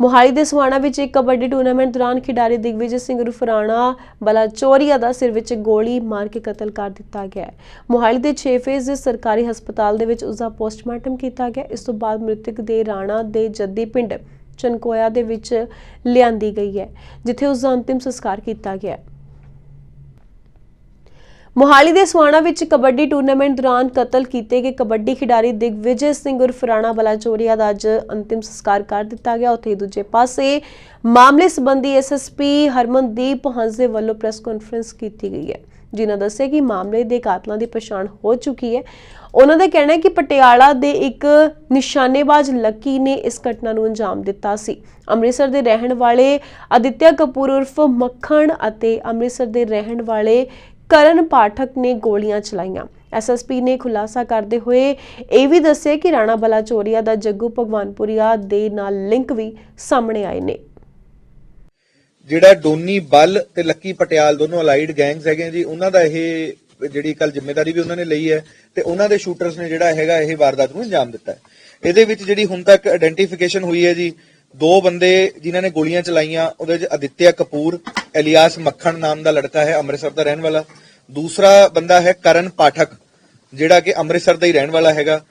ਮੋਹਾਲੀ ਦੇ ਸਵਾਣਾ ਵਿੱਚ ਇੱਕ ਕਬੱਡੀ ਟੂਰਨਾਮੈਂਟ ਦੌਰਾਨ ਖਿਡਾਰੀ ਦਿਗਵਿਜੇ ਸਿੰਘ ਰੁਫਰਾਣਾ ਰਾਣਾ ਬਲਾਚੋਰੀਆ ਦਾ ਸਿਰ ਵਿੱਚ ਗੋਲੀ ਮਾਰ ਕੇ ਕਤਲ ਕਰ ਦਿੱਤਾ ਗਿਆ ਹੈ। ਮੋਹਾਲੀ ਦੇ 6 ਫੇਜ਼ ਸਰਕਾਰੀ ਹਸਪਤਾਲ ਦੇ ਵਿੱਚ ਉਸ ਦਾ ਪੋਸਟਮਾਰਟਮ ਕੀਤਾ ਗਿਆ। ਇਸ ਤੋਂ ਬਾਅਦ ਮ੍ਰਿਤਕ ਦੇ ਰਾਣਾ ਦੇ ਜੱਦੀ ਪਿੰਡ ਚਨਕੋਇਆ ਦੇ ਵਿੱਚ ਲਿਆਂਦੀ ਗਈ ਹੈ, ਜਿੱਥੇ ਉਸ ਦਾ ਅੰਤਿਮ ਸੰਸਕਾਰ ਕੀਤਾ ਗਿਆ ਹੈ। ਮੋਹਾਲੀ ਦੇ ਸਵਾਣਾ ਵਿੱਚ ਕਬੱਡੀ ਟੂਰਨਾਮੈਂਟ ਦੌਰਾਨ ਕਤਲ ਕੀਤੇ ਗਏ ਕਬੱਡੀ ਖਿਡਾਰੀ ਦਿਗਵਿਜੇ ਸਿੰਘ ਉਰਫ ਰਾਣਾ ਬਲਾਚੋਰੀਆ ਦਾ ਅੱਜ ਅੰਤਿਮ ਸੰਸਕਾਰ ਕਰ ਦਿੱਤਾ ਗਿਆ। ਉੱਥੇ ਦੂਜੇ ਪਾਸੇ ਮਾਮਲੇ ਸੰਬੰਧੀ ਐਸਐਸਪੀ ਹਰਮਨਦੀਪ ਹੰਸ ਦੇ ਵੱਲੋਂ ਪ੍ਰੈਸ ਕਾਨਫਰੰਸ ਕੀਤੀ ਗਈ ਹੈ, ਜਿਨ੍ਹਾਂ ਦੱਸਿਆ ਕਿ ਮਾਮਲੇ ਦੇ ਕਾਤਲਾਂ ਦੀ ਪਛਾਣ ਹੋ ਚੁੱਕੀ ਹੈ। ਉਹਨਾਂ ਦਾ ਕਹਿਣਾ ਹੈ ਕਿ ਪਟਿਆਲਾ ਦੇ ਇੱਕ ਨਿਸ਼ਾਨੇਬਾਜ਼ ਲੱਕੀ ਨੇ ਇਸ ਘਟਨਾ ਨੂੰ ਅੰਜਾਮ ਦਿੱਤਾ ਸੀ। ਅੰਮ੍ਰਿਤਸਰ ਦੇ ਰਹਿਣ ਵਾਲੇ ਅਦਿੱਤਿਆ ਕਪੂਰ ਉਰਫ ਮੱਖਣ ਅਤੇ ਅੰਮ੍ਰਿਤਸਰ ਦੇ ਰਹਿਣ ਵਾਲੇ ਕਰਨ ਪਾਠਕ ਨੇ ਗੋਲੀਆਂ ਚਲਾਈਆਂ। ਐਸਐਸਪੀ ਨੇ ਖੁਲਾਸਾ ਕਰਦੇ ਹੋਏ ਇਹ ਵੀ ਦੱਸਿਆ ਕਿ ਰਾਣਾ ਬਲਾਚੋਰੀਆ ਦਾ ਜੱਗੂ ਭਗਵਾਨਪੁਰੀਆ ਦੇ ਨਾਲ ਲਿੰਕ ਵੀ ਸਾਹਮਣੇ ਆਏ ਨੇ। ਜਿਹੜਾ ਡੋਨੀ ਬੱਲ ਤੇ ਲੱਕੀ ਪਟਿਆਲ ਦੋਨੋਂ ਅਲਾਈਡ ਗੈਂਗਸ ਹੈਗੇ ਜੀ, ਉਹਨਾਂ ਦਾ ਇਹ ਜਿਹੜੀ ਕੱਲ ਜ਼ਿੰਮੇਵਾਰੀ ਵੀ ਉਹਨਾਂ ਨੇ ਲਈ ਹੈ ਤੇ ਉਹਨਾਂ ਦੇ ਸ਼ੂਟਰਸ ਨੇ ਜਿਹੜਾ ਹੈਗਾ ਇਹ ਵਾਰਦਾਤ ਨੂੰ ਅੰਜਾਮ ਦਿੱਤਾ ਹੈ। ਇਹਦੇ ਵਿੱਚ ਜਿਹੜੀ ਹੁਣ ਤੱਕ ਆਇਡੈਂਟੀਫਿਕੇਸ਼ਨ ਹੋਈ ਹੈ ਜੀ ਦੋ ਬੰਦੇ ਜਿਨ੍ਹਾਂ ਨੇ ਗੋਲੀਆਂ ਚਲਾਈਆਂ, ਉਹਦੇ ਵਿੱਚ ਅਦਿੱਤਿਆ ਕਪੂਰ, ਐਲੀਆਸ ਮੱਖਣ ਨਾਮ ਦਾ ਲੜਕਾ ਹੈ, ਅੰਮ੍ਰਿਤਸਰ ਦਾ ਰਹਿਣ ਵਾਲਾ। ਦੂਸਰਾ ਬੰਦਾ ਹੈ ਕਰਨ ਪਾਠਕ, ਜਿਹੜਾ ਕਿ ਅੰਮ੍ਰਿਤਸਰ ਦਾ ਹੀ ਰਹਿਣ ਵਾਲਾ ਹੈਗਾ।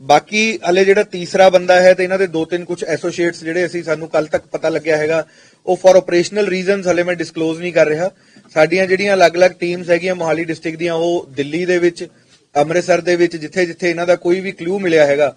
ਬਾਕੀ ਹਲੇ ਜਿਹੜਾ ਤੀਸਰਾ ਬੰਦਾ ਹੈ ਤੇ ਇਹਨਾਂ ਦੇ ਦੋ ਤਿੰਨ ਕੁਝ ਐਸੋਸੀਏਟਸ ਜਿਹੜੇ ਅਸੀਂ ਸਾਨੂੰ ਕੱਲ ਤੱਕ ਪਤਾ ਲੱਗਿਆ ਹੈਗਾ, ਉਹ ਫॉर ਆਪਰੇਸ਼ਨਲ ਰੀਜ਼ਨਸ ਹਲੇ ਮੈਂ ਡਿਸਕਲੋਜ਼ ਨਹੀਂ ਕਰ ਰਿਹਾ। ਸਾਡੀਆਂ ਜਿਹੜੀਆਂ ਅਲੱਗ-ਅਲੱਗ ਟੀਮਸ ਹੈਗੀਆਂ ਮੋਹਾਲੀ ਡਿਸਟ੍ਰਿਕਟ ਦੀਆਂ, ਉਹ ਦਿੱਲੀ ਦੇ ਵਿੱਚ, ਅੰਮ੍ਰਿਤਸਰ ਦੇ ਵਿੱਚ, ਜਿੱਥੇ-ਜਿੱਥੇ ਇਹਨਾਂ ਦਾ ਕੋਈ ਵੀ ਕਲੂ ਮਿਲਿਆ ਹੈਗਾ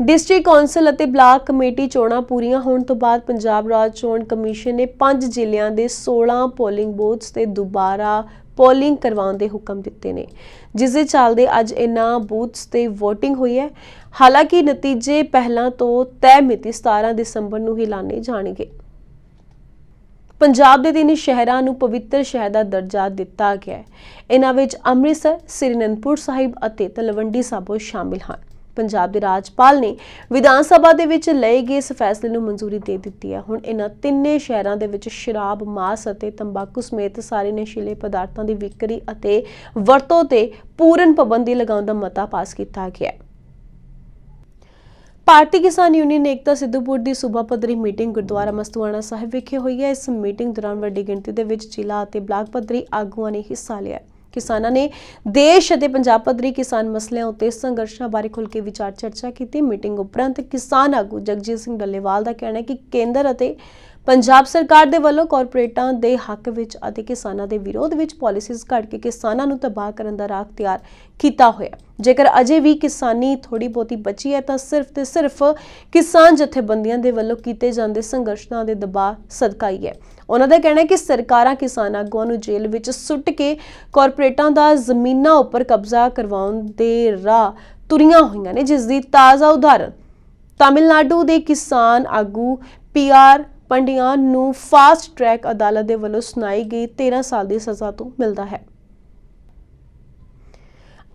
ਡਿਸਟ੍ਰਿਕਟ ਕੌਂਸਲ ਅਤੇ ਬਲਾਕ ਕਮੇਟੀ ਚੋਣਾਂ ਪੂਰੀਆਂ ਹੋਣ ਤੋਂ ਬਾਅਦ ਪੰਜਾਬ ਰਾਜ ਚੋਣ ਕਮਿਸ਼ਨ ਨੇ 5 ਜ਼ਿਲ੍ਹਿਆਂ ਦੇ 16 ਪੋਲਿੰਗ ਬੂਥਸ ਤੇ ਦੁਬਾਰਾ ਪੋਲਿੰਗ ਕਰਵਾਉਣ ਦੇ ਹੁਕਮ ਦਿੱਤੇ ਨੇ, ਜਿਸ ਦੇ ਚੱਲਦੇ ਅੱਜ ਇਨ੍ਹਾਂ ਬੂਥਸ ਤੇ VOTING ਹੋਈ ਹੈ। ਹਾਲਾਂਕਿ ਨਤੀਜੇ ਪਹਿਲਾਂ ਤੋਂ ਤੈਅ ਮਿਤੀ 17 ਦਸੰਬਰ ਨੂੰ ਹੀ ਐਲਾਨੇ ਜਾਣਗੇ। ਪੰਜਾਬ ਦੇ ਤਿੰਨ ਸ਼ਹਿਰਾਂ ਨੂੰ ਪਵਿੱਤਰ ਸ਼ਹਿਰ ਦਾ ਦਰਜਾ ਦਿੱਤਾ ਗਿਆ ਹੈ। ਇਨ੍ਹਾਂ ਵਿੱਚ ਅੰਮ੍ਰਿਤਸਰ, ਸ੍ਰੀ ਅਨੰਦਪੁਰ ਸਾਹਿਬ ਅਤੇ ਤਲਵੰਡੀ ਸਾਬੋ ਸ਼ਾਮਿਲ ਹਨ। ਪੰਜਾਬ ਦੇ ਰਾਜਪਾਲ ਨੇ ਵਿਧਾਨ ਸਭਾ ਦੇ ਵਿੱਚ ਲਏ ਗਏ ਇਸ ਫੈਸਲੇ ਨੂੰ ਮਨਜ਼ੂਰੀ ਦੇ ਦਿੱਤੀ ਹੈ। ਹੁਣ ਇਨ੍ਹਾਂ ਤਿੰਨੇ ਸ਼ਹਿਰਾਂ ਦੇ ਵਿੱਚ ਸ਼ਰਾਬ, ਮਾਸ ਅਤੇ ਤੰਬਾਕੂ ਸਮੇਤ ਸਾਰੇ ਨਸ਼ੀਲੇ ਪਦਾਰਥਾਂ ਦੀ ਵਿਕਰੀ ਅਤੇ ਵਰਤੋਂ ਤੇ ਪੂਰਨ ਪਾਬੰਦੀ ਲਗਾਉਣ ਦਾ ਮਤਾ ਪਾਸ ਕੀਤਾ ਗਿਆ ਹੈ। ਭਾਰਤੀ ਕਿਸਾਨ ਯੂਨੀਅਨ ਏਕਤਾ ਸਿੱਧੂਪੁਰ ਦੀ ਸੂਬਾ ਪੱਧਰੀ ਮੀਟਿੰਗ ਗੁਰਦੁਆਰਾ ਮਸਤੂਆਣਾ ਸਾਹਿਬ ਵਿਖੇ ਹੋਈ ਹੈ। ਇਸ ਮੀਟਿੰਗ ਦੌਰਾਨ ਵੱਡੀ ਗਿਣਤੀ ਦੇ ਵਿੱਚ ਜ਼ਿਲ੍ਹਾ ਅਤੇ ਬਲਾਕ ਪੱਧਰੀ ਆਗੂਆਂ ਨੇ ਹਿੱਸਾ ਲਿਆ ਕਿਸਾਨਾਂ ਨੇ ਦੇਸ਼ ਅਤੇ ਪੰਜਾਬ ਪੱਧਰੀ ਕਿਸਾਨ ਮਸਲਿਆਂ ਉੱਤੇ ਸੰਘਰਸ਼ਾਂ ਬਾਰੇ ਖੁੱਲ੍ਹ ਕੇ ਵਿਚਾਰ ਚਰਚਾ ਕੀਤੀ। ਮੀਟਿੰਗ ਉਪਰੰਤ ਕਿਸਾਨ ਆਗੂ ਜਗਜੀਤ ਸਿੰਘ ਡੱਲੇਵਾਲ ਦਾ ਕਹਿਣਾ ਹੈ ਕਿ ਕੇਂਦਰ ਅਤੇ ਪੰਜਾਬ ਸਰਕਾਰ ਦੇ ਵੱਲੋਂ ਕਾਰਪੋਰੇਟਾਂ ਦੇ ਹੱਕ ਵਿੱਚ ਅਤੇ ਕਿਸਾਨਾਂ ਦੇ ਵਿਰੋਧ ਵਿੱਚ ਪਾਲਿਸੀਜ਼ ਘੜ ਕੇ ਕਿਸਾਨਾਂ ਨੂੰ ਤਬਾਹ ਕਰਨ ਦਾ ਰਾਹ ਤਿਆਰ ਕੀਤਾ ਹੋਇਆ। ਜੇਕਰ ਅਜੇ ਵੀ ਕਿਸਾਨੀ ਥੋੜੀ ਬਹੁਤੀ ਬਚੀ ਹੈ, ਤਾਂ ਸਿਰਫ ਤੇ ਸਿਰਫ ਕਿਸਾਨ ਜਥੇਬੰਦੀਆਂ ਦੇ ਵੱਲੋਂ ਕੀਤੇ ਜਾਂਦੇ ਸੰਘਰਸ਼ਾਂ ਦੇ ਦਬਾਅ ਸਦਕਾ ਹੀ ਹੈ। ਉਹਨਾਂ ਦਾ ਕਹਿਣਾ ਹੈ ਕਿ ਸਰਕਾਰਾਂ ਕਿਸਾਨ ਆਗੂਆਂ ਨੂੰ ਜੇਲ੍ਹ ਵਿੱਚ ਸੁੱਟ ਕੇ ਕਾਰਪੋਰੇਟਾਂ ਦਾ ਜ਼ਮੀਨਾਂ ਉੱਪਰ ਕਬਜ਼ਾ ਕਰਵਾਉਣ ਦੇ ਰਾਹ ਤੁਰੀਆਂ ਹੋਈਆਂ ਨੇ, ਜਿਸ ਦੀ ਤਾਜ਼ਾ ਉਦਾਹਰਨ ਤਾਮਿਲਨਾਡੂ ਦੇ ਕਿਸਾਨ ਆਗੂ ਪੀਆਰ ਪੰਡਿਆਂ ਨੂੰ ਫਾਸਟ ਟਰੈਕ ਅਦਾਲਤ ਦੇ ਵੱਲੋਂ ਸੁਣਾਈ ਗਈ 13 ਸਾਲ ਦੀ ਸਜ਼ਾ ਤੋਂ ਮਿਲਦਾ ਹੈ।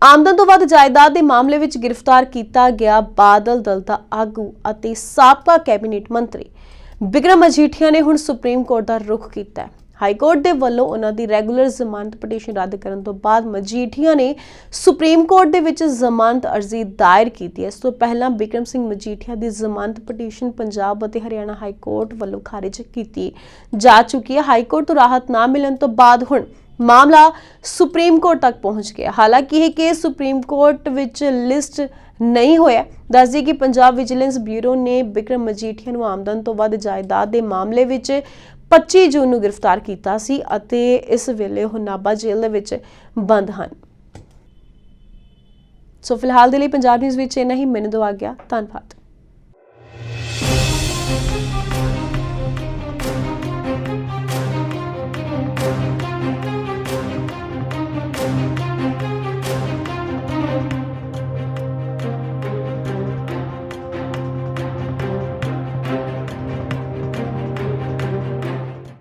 ਆਮਦਨ ਤੋਂ ਵੱਧ ਜਾਇਦਾਦ ਦੇ ਮਾਮਲੇ ਵਿੱਚ ਗ੍ਰਿਫਤਾਰ ਕੀਤਾ ਗਿਆ ਬਾਦਲ ਦਲ ਦਾ ਆਗੂ ਅਤੇ ਸਾਬਕਾ ਕੈਬਨਿਟ ਮੰਤਰੀ ਬਿਕਰਮ ਮਜੀਠੀਆ ਨੇ ਹੁਣ ਸੁਪਰੀਮ ਕੋਰਟ ਦਾ ਰੁਖ ਕੀਤਾ ਹੈ। ਹਾਈ ਕੋਰਟ ਦੇ ਵੱਲੋਂ ਉਹਨਾਂ ਦੀ ਰੈਗੂਲਰ ਜ਼ਮਾਨਤ ਪਟੀਸ਼ਨ ਰੱਦ ਕਰਨ ਤੋਂ ਬਾਅਦ ਮਜੀਠੀਆ ਨੇ ਸੁਪਰੀਮ ਕੋਰਟ ਦੇ ਵਿੱਚ ਜ਼ਮਾਨਤ ਅਰਜ਼ੀ ਦਾਇਰ ਕੀਤੀ ਹੈ। ਇਸ ਤੋਂ ਪਹਿਲਾਂ ਬਿਕਰਮ ਸਿੰਘ ਮਜੀਠੀਆ ਦੀ ਜ਼ਮਾਨਤ ਪਟੀਸ਼ਨ ਪੰਜਾਬ ਅਤੇ ਹਰਿਆਣਾ ਹਾਈ ਕੋਰਟ ਵੱਲੋਂ ਖਾਰਿਜ ਕੀਤੀ ਜਾ ਚੁੱਕੀ ਹੈ। ਹਾਈ ਕੋਰਟ ਤੋਂ ਰਾਹਤ ਨਾ ਮਿਲਣ ਤੋਂ ਬਾਅਦ ਹੁਣ ਮਾਮਲਾ ਸੁਪਰੀਮ ਕੋਰਟ ਤੱਕ ਪਹੁੰਚ ਗਿਆ। ਹਾਲਾਂਕਿ ਇਹ ਕੇਸ ਸੁਪਰੀਮ ਕੋਰਟ ਵਿੱਚ ਲਿਸਟ ਨਹੀਂ ਹੋਇਆ। ਦੱਸਦੀ ਕਿ ਪੰਜਾਬ ਵਿਜੀਲੈਂਸ ਬਿਊਰੋ ਨੇ ਬਿਕਰਮ ਮਜੀਠੀਆ ਨੂੰ ਆਮਦਨ ਤੋਂ ਵੱਧ ਜਾਇਦਾਦ ਦੇ ਮਾਮਲੇ ਵਿੱਚ 25 ਜੂਨ ਨੂੰ ਗ੍ਰਿਫਤਾਰ ਕੀਤਾ ਸੀ ਅਤੇ ਇਸ ਵੇਲੇ ਉਹ ਨਾਭਾ ਜੇਲ੍ਹ ਦੇ ਵਿੱਚ ਬੰਦ ਹਨ। ਸੋ ਫਿਲਹਾਲ ਦੇ ਲਈ ਪੰਜਾਬ ਨਿਊਜ਼ ਵਿੱਚ ਇੰਨਾ ਹੀ। ਮੈਨੂੰ ਦੋ ਆ ਗਿਆ ਧੰਨਵਾਦ।